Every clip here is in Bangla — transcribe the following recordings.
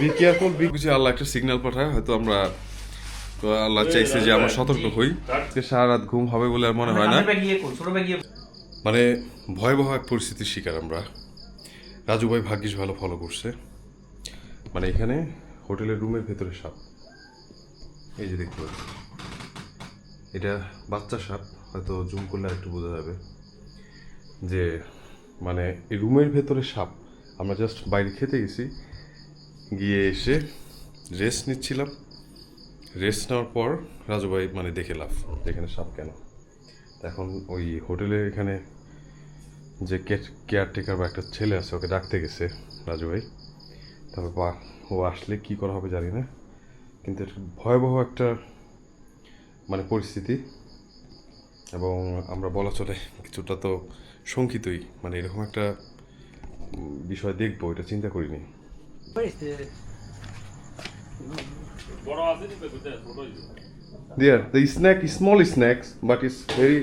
বি কেয়ারফুল বি কিছু আল্লাহ একটা সিগন্যাল পাঠায় হয়তো আমরা তো আল্লাহ চাইছে যে আমরা সতর্ক হই। সারা রাত ঘুম হবে বলে আর মনে হয় না। মানে ভয়াবহ এক পরিস্থিতির শিকার আমরা। রাজু ভাই ভাগ্যিস ভালো ফলো করছে। মানে এখানে হোটেলের রুমের ভেতরে সাপ। এই যে দেখতে পাচ্ছি এটা বাচ্চা সাপ হয়তো জুম করলে একটু বোঝা যাবে। যে মানে এই রুমের ভেতরে সাপ আমরা জাস্ট বাইরে খেতে গেছি। গিয়ে এসে রেস্ট নিচ্ছিলাম। রেস্ট নেওয়ার পর রাজু ভাই মানে দেখে লাভ যেখানে সাপ কেন? এখন ওই হোটেলের এখানে যে কেয়ারটেকার বা একটা ছেলে আছে, ওকে ডাকতে গেছে রাজু ভাই। তারপর বা, ও আসলে কি করা হবে জানি না। কিন্তু ভয়াবহ একটা মানে পরিস্থিতি। এবং আমরা বলা চলে কিছুটা তো শঙ্কিতই। মানে এরকম একটা বিষয় দেখবো এটা চিন্তা করিনি There, the snack is small snacks, but it's very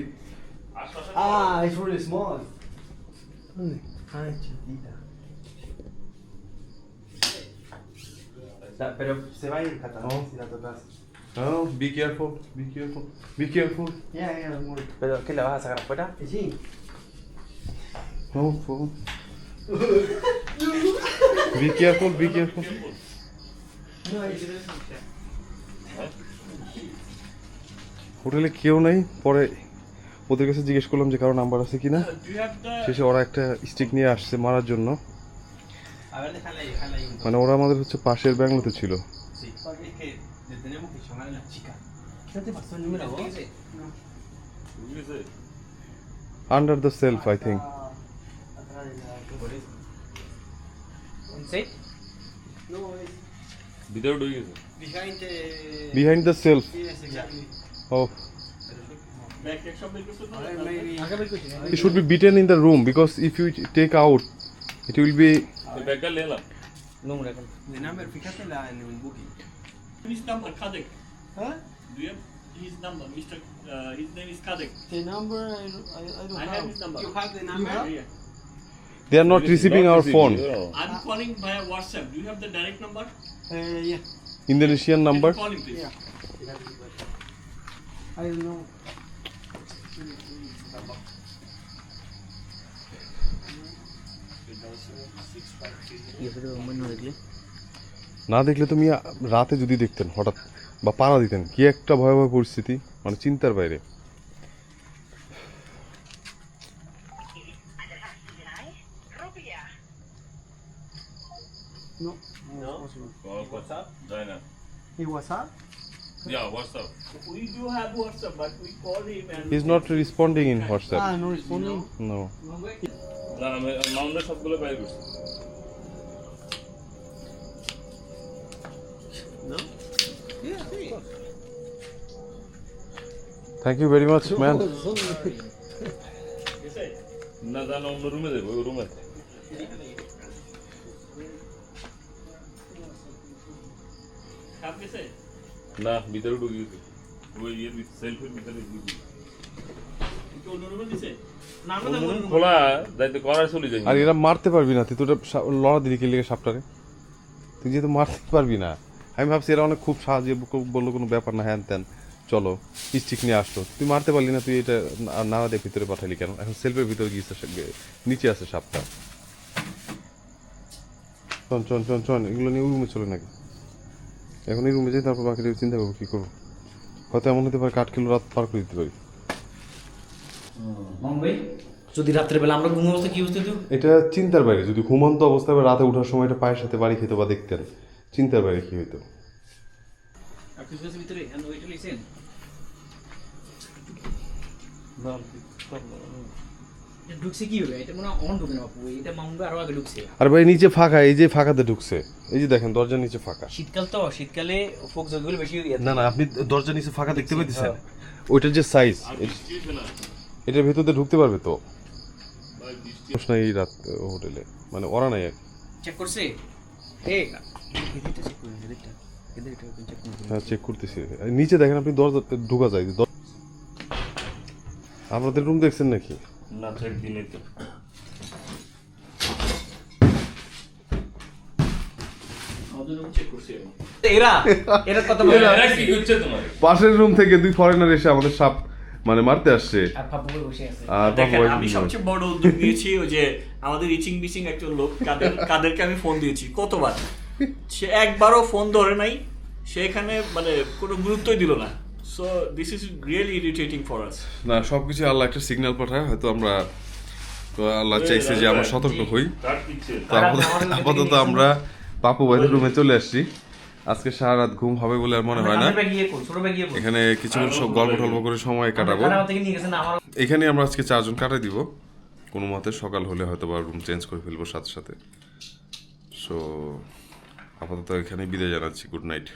Ah, it's really small. Ay, chiquita. Pero se va a ir catalán si la tocas. Oh, be careful, be careful, be careful. Ya, ya, amor. ¿Pero qué la vas a sacar afuera? Que Sí. No, phone. Be careful, be careful. হোটেলে কেউ নেই পরে ওদের কাছে জিজ্ঞেস করলাম যে কারও নাম্বার আছে কিনা শেষে ওরা একটা স্টিক নিয়ে আসছে মারার জন্য. মানে ওরা আমাদের হচ্ছে পাশের ব্যাংলোতে ছিল. Under the shelf I think Inside? No, without doing it. Behind the behind the shelf. Yes, exactly. Oh. It should be beaten in the room because if you take out, it will be. The. No, the number. Uh, his number Kadek. Huh? Do you have his number, Mr. Uh, his name is Kadek. The number I, I, I don't I have. Have his number. You have the number? You have? Yeah. They are not receiving not our phone. I'm calling via WhatsApp. Do you have the direct number? Uh, yeah. Indonesian number. Can you call him, please? Yeah. I don't know. না দেখলে তুমি রাতে যদি দেখতেন হঠাৎ বা পাড়া দিতেন কি একটা ভয়াবহ পরিস্থিতি মানে চিন্তার বাইরে No. হোয়াটসঅ্যাপ যায় না ¿Y WhatsApp? Yeah WhatsApp We do have WhatsApp, but we call him and he is not responding in WhatsApp Ah, no responding. No না আমি মাউন্টের সবগুলো বাইরে করছি Yeah, sí. Thank you very much man you say, না জানো অন্য রুমে দেবো ওই রুমে না ভিতরে ঢুকে গেছে ওই ইয়ের সেলফের ভিতরে ঢুকে খোলা করার চলে আর এরা মারতে পারবি না তুই তো লড়া দিলি কি লেগে সাপটারে তুই যেহেতু মারতে পারবি না আমি ভাবছি এরা অনেক খুব সাহায্য বলল কোনো ব্যাপার না হ্যান ত্যান চলো স্টিক নিয়ে আসলো তুই মারতে পারলি না তুই এটা না- না দিয়ে ভিতরে পাঠালি কেন এখন সেলফের ভিতরে গিয়েছে নিচে আছে সাপটা চন চন চন চন এগুলো নিয়ে রুমে চলে নাকি এখন এই রুমে যাই তারপর বাকিটা চিন্তা করব কী করব। হয়তো এমন হতে পারে কাঠ কিলো রাত পার করে দিতে পারি। ভাই যদি রাত্রেবেলা আমরা ঘুম অবস্থা কি বুঝতে এটা চিন্তার বাইরে যদি ঘুমন্ত অবস্থায় বা রাতে ওঠার সময় এটা পায়ের সাথে বাড়ি খেতে বা দেখতেন চিন্তার বাইরে কি হইতো? ভিতরে? এটা ঢুকছে কি হবে এটা মনে অন ঢুকে না বাপু এটা মামু আরও আগে ঢুকছে। আর ভাই নিচে ফাঁকা এই যে ফাঁকাতে ঢুকছে এই যে দেখেন দরজার নিচে ফাঁকা। শীতকাল তো শীতকালে ফোক জগুলো বেশি ইয়ে না না আপনি দরজার নিচে ফাঁকা দেখতে পেতেছেন ওইটার যে সাইজ এটার ভেতরে ঢুকতে পারবে তো? প্রশ্ন এই রাত হোটেলে। মানে ওরা নাই চেক করছে? হ্যাঁ চেক করতেছি। আর নিচে দেখেন আপনি দরজা ঢুকা যায়। দর- আপনাদের রুম দেখছেন নাকি? না চেক দিনে তো। আমাদের রুম চেক করছি আমি এরা এরা কথা বলে। এরা কি হচ্ছে তোমার? পাশের রুম থেকে দুই ফরেনার এসে আমাদের সাপ মানে মারতে আসছে। আমি সবচেয়ে বড় উদ্যোগ নিয়েছি ওই যে আমাদের ইচিং বিচিং একজন লোক কাদের কাদেরকে আমি ফোন দিয়েছি কতবার? সে একবারও ফোন ধরে নাই সে এখানে মানে কোনো গুরুত্বই দিল না। So this is really irritating for us না সবকিছু আল্লাহ একটা সিগন্যাল পাঠায় হয়তো আমরা তো আল্লাহ চাইছে যে আমরা সতর্ক হই। আপাতত- আপাতত আমরা পাপু ভাইদের রুমে চলে আসছি। আজকে সারা রাত ঘুম হবে বলে আর মনে হয় না। এখানে কিছুক্ষণ সব গল্প টল্প করে সময় কাটাবো। এখানে আমরা আজকে চারজন কাটাই দিব। কোনো মতে সকাল হলে হয়তো বা রুম চেঞ্জ করে ফেলব সাথে সাথে। সো আপাতত এখানে বিদায় জানাচ্ছি। Good night